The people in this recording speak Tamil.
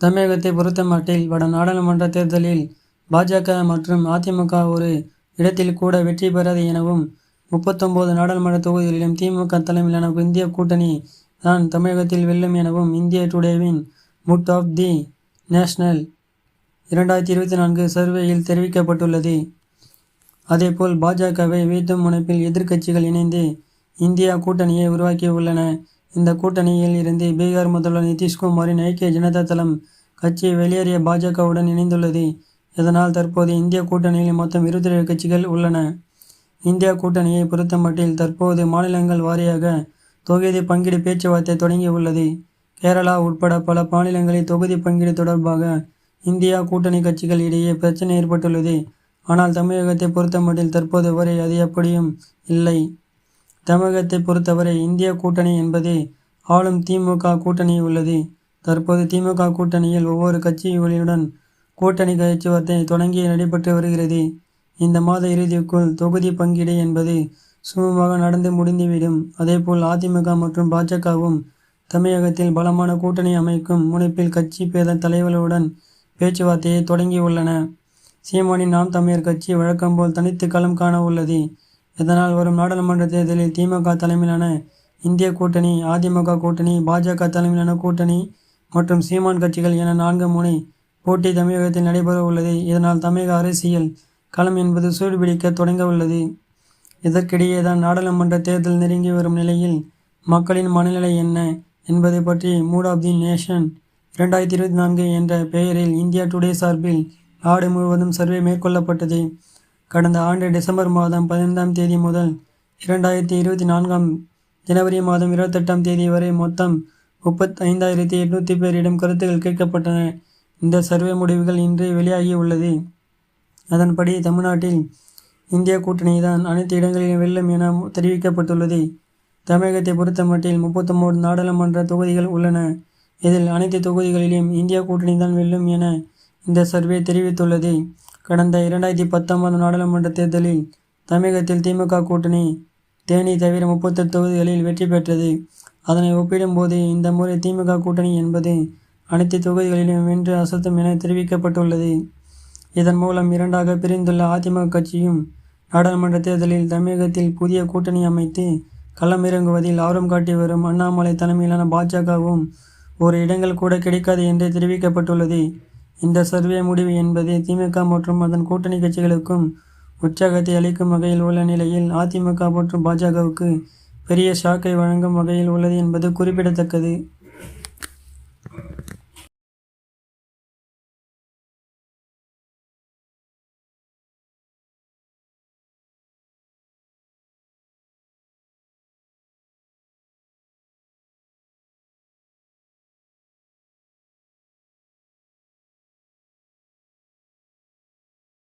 தமிழகத்தை பொறுத்தமட்டில் வட நாடாளுமன்ற தேர்தலில் பாஜக மற்றும் அதிமுக ஒரு இடத்தில் கூட வெற்றி பெறாது எனவும் முப்பத்தொம்போது நாடாளுமன்ற தொகுதிகளிலும் திமுக தலைமையிலான இந்திய கூட்டணி தான் தமிழகத்தில் வெல்லும் எனவும் இந்திய டுடேவின் முட் ஆஃப் தி நேஷனல் இரண்டாயிரத்தி இருபத்தி நான்கு சர்வேயில் தெரிவிக்கப்பட்டுள்ளது. அதேபோல் பாஜகவை வீட்டும் முனைப்பில் எதிர்க்கட்சிகள் இணைந்து இந்தியா கூட்டணியை உருவாக்கியுள்ளன. இந்த கூட்டணியில் இருந்து பீகார் முதல்வர் நிதிஷ்குமாரின் ஐக்கிய ஜனதா தளம் கட்சி வெளியேறிய பாஜகவுடன் இணைந்துள்ளது. இதனால் தற்போது இந்திய கூட்டணியில் மொத்தம் இருபத்தி ஏழு கட்சிகள் உள்ளன. இந்தியா கூட்டணியை பொறுத்தமட்டில் தற்போது மாநிலங்கள் வாரியாக தொகுதி பங்கீடு பேச்சுவார்த்தை தொடங்கியுள்ளது. கேரளா உட்பட பல மாநிலங்களில் தொகுதி பங்கீடு தொடர்பாக இந்தியா கூட்டணி கட்சிகள் இடையே பிரச்சனை ஏற்பட்டுள்ளது. ஆனால் தமிழகத்தை பொறுத்தமட்டில் தற்போது வரை அது எப்படியும் இல்லை. தமிழகத்தை பொறுத்தவரை இந்திய கூட்டணி என்பது ஆளும் திமுக கூட்டணி உள்ளது. தற்போது திமுக கூட்டணியில் ஒவ்வொரு கட்சிகளுடன் கூட்டணி பேச்சுவார்த்தை தொடங்கி நடைபெற்று வருகிறது. இந்த மாத இறுதிக்குள் தொகுதி பங்கீடு என்பது சுமூகமாக நடந்து முடிந்துவிடும். அதேபோல் அதிமுக மற்றும் பாஜகவும் தமிழகத்தில் பலமான கூட்டணி அமைக்கும் முனைப்பில் கட்சி பேத தலைவர்களுடன் பேச்சுவார்த்தையை தொடங்கியுள்ளன. சீமானின் நாம் தமிழர் கட்சி வழக்கம்போல் தனித்து களம் காண உள்ளது. இதனால் வரும் நாடாளுமன்ற தேர்தலில் திமுக தலைமையிலான இந்திய கூட்டணி அதிமுக கூட்டணி பாஜக தலைமையிலான கூட்டணி மற்றும் சீமான் கட்சிகள் என நான்கு முனை போட்டி தமிழகத்தில் நடைபெற உள்ளது. இதனால் தமிழக அரசியல் களம் என்பது சூடுபிடிக்க தொடங்க உள்ளது. இதற்கிடையே தான் நாடாளுமன்ற தேர்தல் நெருங்கி வரும் நிலையில் மக்களின் மனநிலை என்ன என்பதை பற்றி மூட் ஆஃப் தி நேஷன் இரண்டாயிரத்தி இருபத்தி நான்கு என்ற பெயரில் இந்தியா டுடே சார்பில் நாடு முழுவதும் சர்வே மேற்கொள்ளப்பட்டது. கடந்த ஆண்டு டிசம்பர் மாதம் பதினைந்தாம் தேதி முதல் இரண்டாயிரத்தி இருபத்தி நான்காம் ஜனவரி மாதம் இருபத்தெட்டாம் தேதி வரை மொத்தம் முப்பத்தி ஐந்தாயிரத்தி எட்நூற்றி பேரிடம் கருத்துக்கள் கேட்கப்பட்டன. இந்த சர்வே முடிவுகள் இன்று வெளியாகி உள்ளது அதன்படி தமிழ்நாட்டில் இந்திய கூட்டணி தான் அனைத்து இடங்களிலும் வெல்லும் என தெரிவிக்கப்பட்டுள்ளது. தமிழகத்தை பொறுத்தமட்டில் முப்பத்தொம்போது நாடாளுமன்ற தொகுதிகள் உள்ளன. இதில் அனைத்து தொகுதிகளிலும் இந்திய கூட்டணி தான் வெல்லும் என இந்த சர்வே தெரிவித்துள்ளது. கடந்த இரண்டாயிரத்தி பத்தொன்பது நாடாளுமன்ற தேர்தலில் தமிழகத்தில் திமுக கூட்டணி தேனி தவிர முப்பத்தெட்டு தொகுதிகளில் வெற்றி பெற்றது. அதனை ஒப்பிடும்போது இந்த முறை திமுக கூட்டணி என்பது அனைத்து தொகுதிகளிலும் வென்று அசத்தும் என தெரிவிக்கப்பட்டுள்ளது. இதன் மூலம் இரண்டாக பிரிந்துள்ள அதிமுக கட்சியும் நாடாளுமன்ற தேர்தலில் தமிழகத்தில் புதிய கூட்டணி அமைத்து களமிறங்குவதில் ஆர்வம் காட்டி வரும் அண்ணாமலை தலைமையிலான பாஜகவும் ஒரு இடங்கள் கூட கிடைக்காது என்று தெரிவிக்கப்பட்டுள்ளது. இந்த சர்வே முடிவு என்பது திமுக மற்றும் அதன் கூட்டணி கட்சிகளுக்கும் உற்சாகத்தை அளிக்கும் வகையில் உள்ள நிலையில் அதிமுக மற்றும் பாஜகவுக்கு பெரிய ஷாக்கை வழங்கும் வகையில் உள்ளது என்பது குறிப்பிடத்தக்கது.